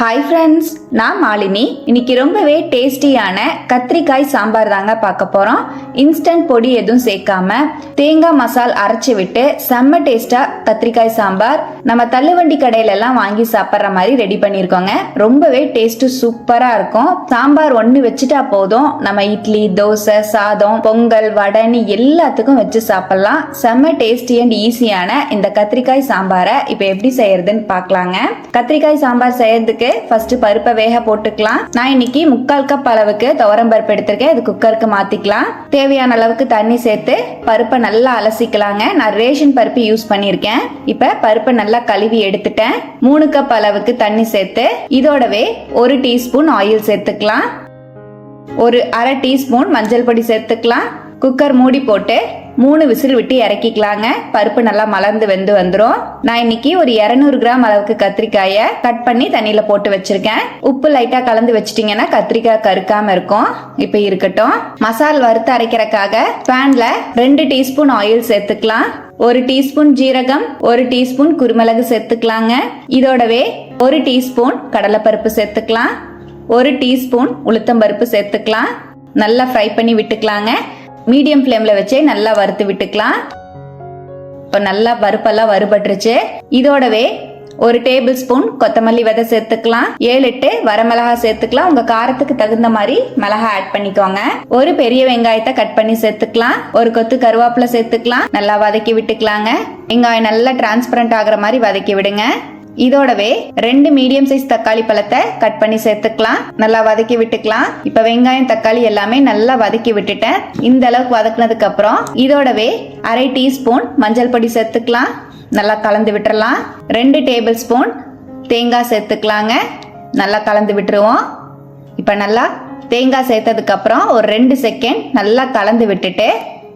Hi friends நான் மாலினி. இன்னைக்கு ரொம்பவே டேஸ்டியான கத்திரிக்காய் சாம்பார் தாங்க பார்க்க போகிறோம் இன்ஸ்டன்ட் பொடி எதுவும் சேர்க்காம தேங்காய் மசால் அரைச்சி விட்டு செம்ம டேஸ்ட்டாக கத்திரிக்காய் சாம்பார். நம்ம தள்ளுவண்டி கடையில எல்லாம் வாங்கி சாப்பிட்ற மாதிரி ரெடி பண்ணியிருக்கோங்க. ரொம்பவே டேஸ்ட்டு சூப்பராக இருக்கும். சாம்பார் ஒன்று வச்சுட்டா போதும். நம்ம இட்லி தோசை சாதம் பொங்கல் வடனி எல்லாத்துக்கும் வச்சு சாப்பிட்லாம். செம்ம டேஸ்டி அண்ட் ஈஸியான இந்த கத்திரிக்காய் சாம்பாரை இப்போ எப்படி செய்யறதுன்னு பார்க்கலாங்க. கத்திரிக்காய் சாம்பார் செய்யறதுக்கு ஃபர்ஸ்ட் பருப்பை வேக போட்டுக்கலாம். நான் இன்னைக்கு முக்கால் கப் அளவுக்கு துவரம் பருப்பு எடுத்திருக்கேன். இது குக்கருக்கு மாத்திக்கலாம். தேவையான அளவுக்கு தண்ணி சேர்த்து பருப்பை நல்லா அலசிக்கலாங்க. நான் ரேஷன் பருப்பு யூஸ் பண்ணியிருக்கேன். இப்போ பருப்பை நல்லா கழுவி எடுத்துட்டேன். மூணு கப் அளவுக்கு தண்ணி சேர்த்து இதோடவே ஒரு டீஸ்பூன் ஆயில் சேர்த்துக்கலாம். ஒரு அரை டீஸ்பூன் மஞ்சள் பொடி சேர்த்துக்கலாம். குக்கர் மூடி போட்டு மூணு விசில் விட்டு இறக்கிக்கலாங்க. பருப்பு நல்லா மலர்ந்து வெந்து வந்துடும் நான் இன்னைக்கு ஒரு இரநூறு கிராம் அளவுக்கு கத்திரிக்காயை கட் பண்ணி தண்ணியில போட்டு வச்சிருக்கேன். உப்பு லைட்டா கலந்து வச்சிட்டிங்கன்னா கத்திரிக்காய் கருக்காம இருக்கும். இப்போ இருக்கட்டும். மசால் வறுத்து அரைக்கிறக்காக பேன்ல ரெண்டு டீஸ்பூன் ஆயில் சேர்த்துக்கலாம். ஒரு டீஸ்பூன் ஜீரகம் ஒரு டீஸ்பூன் குருமிளகு சேர்த்துக்கலாங்க. இதோடவே ஒரு டீஸ்பூன் கடலைப்பருப்பு சேர்த்துக்கலாம். ஒரு டீஸ்பூன் உளுத்தம்பருப்பு சேர்த்துக்கலாம். நல்லா ஃப்ரை பண்ணி விட்டுக்கலாங்க. மீடியம் ஃப்ளேமில் வச்சே நல்லா வறுத்து விட்டுக்கலாம். இப்போ நல்லா பருப்பெல்லாம் வறுபட்டுருச்சு. இதோடவே ஒரு டேபிள் ஸ்பூன் கொத்தமல்லி விதை சேர்த்துக்கலாம். ஏழு எட்டு வரமிளகா சேர்த்துக்கலாம். உங்க காரத்துக்கு தகுந்த மாதிரி மிளகா ஆட் பண்ணிக்கோங்க. ஒரு பெரிய வெங்காயத்தை கட் பண்ணி சேர்த்துக்கலாம். ஒரு கொத்து கருவேப்பிலை சேர்த்துக்கலாம். நல்லா வதக்கி விட்டுக்கலாங்க. வெங்காயம் நல்லா டிரான்ஸ்பரண்ட் ஆகுற மாதிரி வதக்கி விடுங்க. இதோடவே ரெண்டு மீடியம் சைஸ் தக்காளி பழத்தை கட் பண்ணி சேர்த்துக்கலாம். நல்லா வதக்கி விட்டுக்கலாம். இப்ப வெங்காயம் தக்காளி எல்லாமே நல்லா வதக்கி விட்டுட்டேன். இந்த அளவுக்கு வதக்குனதுக்கு அப்புறம் இதோடவே அரை டீஸ்பூன் மஞ்சள் பொடி சேர்த்துக்கலாம். நல்லா கலந்து விட்டுறலாம். ரெண்டு டேபிள் ஸ்பூன் தேங்காய் சேர்த்துக்கலாங்க. நல்லா கலந்து விட்டுருவோம். இப்போ நல்லா தேங்காய் சேர்த்ததுக்கு அப்புறம் ஒரு ரெண்டு செகண்ட் நல்லா கலந்து விட்டுட்டு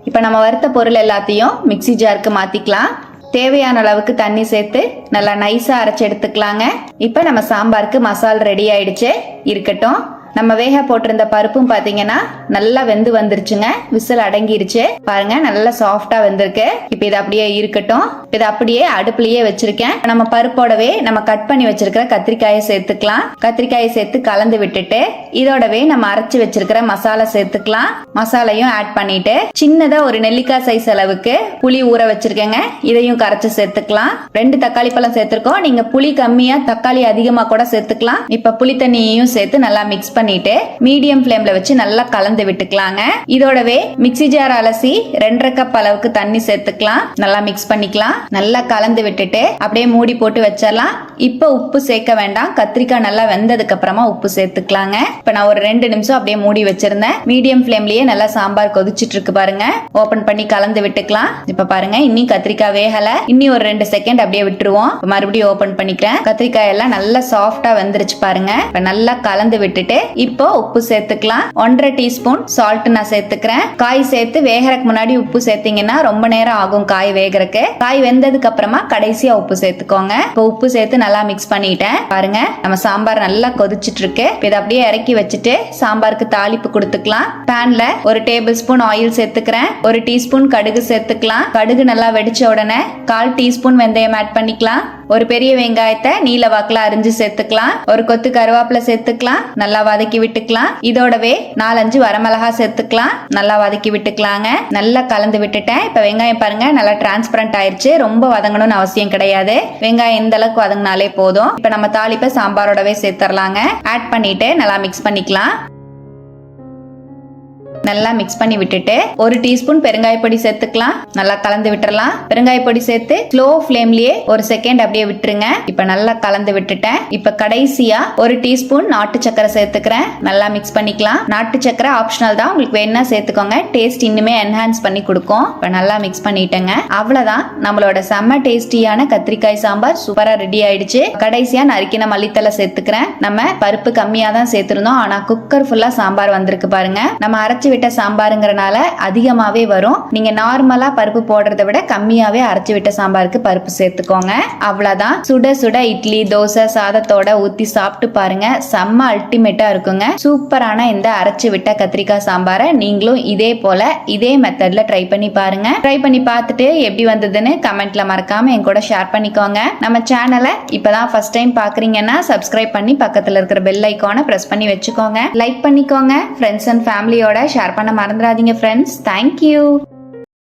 இப்போ நம்ம வறுத்த பொருள் எல்லாத்தையும் மிக்ஸி ஜாருக்கு மாற்றிக்கலாம் தேவையான அளவுக்கு தண்ணி சேர்த்து நல்லா நைஸாக அரைச்சி எடுத்துக்கலாங்க. இப்போ நம்ம சாம்பாருக்கு மசால் ரெடி ஆயிடுச்சு. இருக்கட்டும். நம்ம வேக போட்டிருந்த பருப்பும் பார்த்தீங்கன்னா நல்லா வெந்து வந்துருச்சுங்க. விசில் அடங்கிருச்சு. பாருங்க நல்லா சாஃப்டா வந்திருக்கு. இப்போ இது அப்படியே இருக்கட்டும். இது அப்படியே அடுப்புலயே வச்சிருக்கேன். நம்ம பருப்போடவே நம்ம கட் பண்ணி வச்சிருக்கிற கத்திரிக்காயை சேர்த்துக்கலாம். கத்திரிக்காயை சேர்த்து கலந்து விட்டுட்டு இதோடவே நம்ம அரைச்சு வச்சிருக்கிற மசாலா சேர்த்துக்கலாம். மசாலையும் ஆட் பண்ணிட்டு சின்னதா ஒரு நெல்லிக்காய் சைஸ் அளவுக்கு புளி ஊற வச்சிருக்கேங்க. இதையும் கரைச்சு சேர்த்துக்கலாம். ரெண்டு தக்காளி பழம் சேர்த்திருக்கோம். நீங்க புளி கம்மியா தக்காளி அதிகமா கூட சேர்த்துக்கலாம். இப்ப புளி தண்ணியையும் சேர்த்து நல்லா மிக்ஸ் பண்ணி பண்ணிட்டு மீடியம் ஃப்ளேம்ல வச்சு நல்லா கலந்து விட்டுக்கலாங்க. இதோடவே மிக்ஸி ஜார் அலசி ரெண்டரை கப் அளவுக்கு தண்ணி சேர்த்துக்கலாம். நல்லா மிக்ஸ் பண்ணிக்கலாம். நல்லா கலந்து விட்டுட்டு அப்படியே மூடி போட்டு வச்சிடலாம். இப்போ உப்பு சேர்க்க வேண்டாம். கத்திரிக்காய் நல்லா வெந்ததுக்கு அப்புறமா உப்பு சேர்த்துக்கலாங்க. இப்ப நான் ஒரு ரெண்டு நிமிஷம் அப்படியே மூடி வச்சிருந்தேன். மீடியம் ஃப்ளேம்லயே நல்லா சாம்பார் கொதிச்சிட்டு இருக்கு பாருங்க. ஓபன் பண்ணி கலந்து விட்டுக்கலாம். இப்ப பாருங்க இன்னி கத்திரிக்காய் வேகல. இன்னி ஒரு ரெண்டு செகண்ட் அப்படியே விட்டுருவோம். மறுபடியும் ஓபன் பண்ணிக்கிறேன். கத்திரிக்காய் எல்லாம் நல்லா சாஃப்டா வெந்துருச்சு பாருங்க. இப்ப நல்லா கலந்து விட்டுட்டு இப்போ உப்பு சேர்த்துக்கலாம். ஒன்றரை டீஸ்பூன் சால்ட் நான் சேர்த்துக்கிறேன். காய் சேர்த்து வேகறதுக்கு முன்னாடி உப்பு சேர்த்தீங்கன்னா ரொம்ப நேரம் ஆகும் காய் வேகறக்கு காய் வெந்ததுக்கு அப்புறமா கடைசியா உப்பு சேர்த்துக்கோங்க. இப்போ உப்பு சேர்த்து நல்லா மிக்ஸ் பண்ணிட்டேன். பாருங்க நம்ம சாம்பார் நல்லா கொதிச்சிட்டு இருக்கு இதை அப்படியே இறக்கி வச்சுட்டு சாம்பாருக்கு தாளிப்பு கொடுத்துக்கலாம். பேன்ல ஒரு டேபிள் ஸ்பூன் ஆயில் சேர்த்துக்கிறேன். ஒரு டீஸ்பூன் கடுகு சேர்த்துக்கலாம். கடுகு நல்லா வெடிச்ச உடனே கால் டீஸ்பூன் வெந்தயம் ஆட் பண்ணிக்கலாம். ஒரு பெரிய வெங்காயத்தை நீல வாக்குல அரிஞ்சு சேர்த்துக்கலாம். ஒரு கொத்து கருவேப்பிலை சேர்த்துக்கலாம். நல்லா வதக்கி விட்டுக்கலாம். இதோடவே நாலஞ்சு வரமிளகா சேர்த்துக்கலாம். நல்லா வதக்கி விட்டுக்கலாங்க. நல்லா கலந்து விட்டுட்டேன். இப்ப வெங்காயம் பாருங்க நல்லா டிரான்ஸ்பரண்ட் ஆயிருச்சு. ரொம்ப வதங்கணும்னு அவசியம் கிடையாது. வெங்காயம் இந்த அளவுக்கு வதங்கினாலே போதும். இப்ப நம்ம தாளிப்பை சாம்பாரோடவே சேர்த்துடலாங்க ஆட் பண்ணிட்டு நல்லா மிக்ஸ் பண்ணிக்கலாம். நல்லா மிக்ஸ் பண்ணி விட்டுட்டு ஒரு டீஸ்பூன் பெருங்காய பொடி சேர்த்துக்கலாம். நல்லா கலந்து விட்டுறலாம். பெருங்காய பொடி சேர்த்து ஸ்லோ ஃப்ளேம்லயே ஒரு செகண்ட் அப்படியே விட்டுருங்க. இப்ப நல்லா கலந்து விட்டுட்டேன். இப்ப கடைசியா ஒரு டீஸ்பூன் நாட்டு சக்கரை சேர்த்துக்கிறேன். நல்லா மிக்ஸ் பண்ணிக்கலாம். நாட்டு சக்கரை ஆப்ஷனல் தான். உங்களுக்கு வேணா சேர்த்துக்கோங்க. டேஸ்ட் இன்னுமே என்ஹான்ஸ் பண்ணி கொடுக்கும். இப்ப நல்லா மிக்ஸ் பண்ணிட்டேங்க. அவ்வளவுதான். நம்மளோட செம்ம டேஸ்டியான கத்திரிக்காய் சாம்பார் சூப்பரா ரெடி ஆயிடுச்சு. கடைசியா நறுக்கின மல்லித்தலை சேர்த்துக்கிறேன். நம்ம பருப்பு கம்மியா தான் சேர்த்திருந்தோம். ஆனா குக்கர் ஃபுல்லா சாம்பார் வந்திருக்கு பாருங்க. நம்ம அரைச்சு விட்ட சாம்பாருங்கிறனால அதிகமாவே வரும். நீங்க நார்மலா பருப்பு போடுறதை விட கம்மியாவே அரைச்சி விட்ட சாம்பாருக்கு பருப்பு சேர்த்துக்கோங்க. அவ்வளவுதான். சுட சுட இட்லி தோசை சாதத்தோட ஊத்தி சாப்பிட்டு பாருங்க. செம்ம அல்டிமேட்டா இருக்குங்க. சூப்பரான இந்த அரைச்சி விட்ட கத்திரிக்காய் சாம்பாரை நீங்களும் இதே போல இதே மெத்தட்ல ட்ரை பண்ணி பாருங்க. ட்ரை பண்ணி பார்த்துட்டு எப்படி வந்ததுன்னு கமெண்ட்ல மறக்காம என் கூட ஷேர் பண்ணிக்கோங்க. நம்ம சேனலை இப்பதான் ஃபர்ஸ்ட் டைம் பாக்குறீங்கன்னா சப்ஸ்கிரைப் பண்ணி பக்கத்துல இருக்கிற பெல் ஐக்கானை பிரஸ் பண்ணி வச்சுக்கோங்க. லைக் பண்ணிக்கோங்க. ஃப்ரெண்ட்ஸ் அண்ட் ஃபேமிலியோட ஷேர் பண்ண மறந்துடாதீங்க ஃப்ரெண்ட்ஸ் தேங்க்யூ